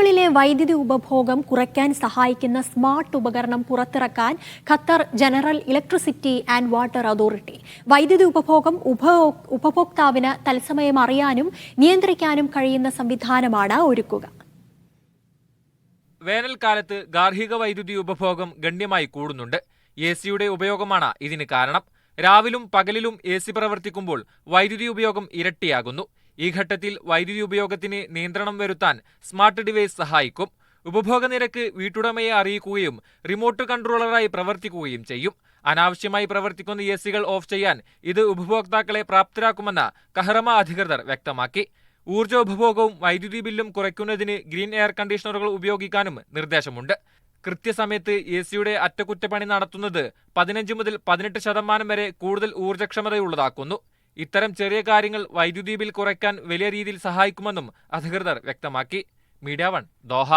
വീടുകളിലെ വൈദ്യുതി ഉപഭോഗം കുറയ്ക്കാൻ സഹായിക്കുന്ന സ്മാർട്ട് ഉപകരണം പുറത്തിറക്കാൻ Qatar general electricity and water authority. വൈദ്യുതി ഉപഭോഗം ഉപഭോ- ഉപഭോക്താവിന് തത്സമയം അറിയാനും നിയന്ത്രിക്കാനും കഴിയുന്ന സംവിധാനമാണ് ഒരുക്കുക. വേനൽക്കാലത്ത് ഗാർഹിക വൈദ്യുതി ഉപഭോഗം ഗണ്യമായി കൂടുന്നുണ്ട്. എ സിയുടെ ഉപയോഗമാണ് ഇതിന് കാരണം. രാവിലും പകലിലും എ സി പ്രവർത്തിക്കുമ്പോൾ വൈദ്യുതി ഉപയോഗം ഇരട്ടിയാകുന്നു. ഈ ഘട്ടത്തിൽ വൈദ്യുതി ഉപയോഗത്തിന് നിയന്ത്രണം വരുത്താൻ സ്മാർട്ട് ഡിവൈസ് സഹായിക്കും. ഉപഭോഗ നിരക്ക് വീട്ടുടമയെ അറിയിക്കുകയും റിമോട്ട് കൺട്രോളറായി പ്രവർത്തിക്കുകയും ചെയ്യും. അനാവശ്യമായി പ്രവർത്തിക്കുന്ന എ സികൾ ഓഫ് ചെയ്യാൻ ഇത് ഉപഭോക്താക്കളെ പ്രാപ്തരാക്കുമെന്ന് കഹറമ അധികൃതർ വ്യക്തമാക്കി. ഊർജ ഉപഭോഗവും വൈദ്യുതി ബില്ലും കുറയ്ക്കുന്നതിന് ഗ്രീൻ എയർ കണ്ടീഷണറുകൾ ഉപയോഗിക്കാനും നിർദ്ദേശമുണ്ട്. കൃത്യസമയത്ത് എ സിയുടെ അറ്റകുറ്റപ്പണി നടത്തുന്നത് പതിനഞ്ച് മുതൽ പതിനെട്ട് ശതമാനം വരെ കൂടുതൽ ഊർജക്ഷമതയുള്ളതാക്കുന്നു. ഇത്തരം ചെറിയ കാര്യങ്ങൾ വൈദ്യുതി ബിൽ കുറയ്ക്കാൻ വലിയ രീതിയിൽ സഹായിക്കുമെന്നും അധികൃതർ വ്യക്തമാക്കി. Media one Doha.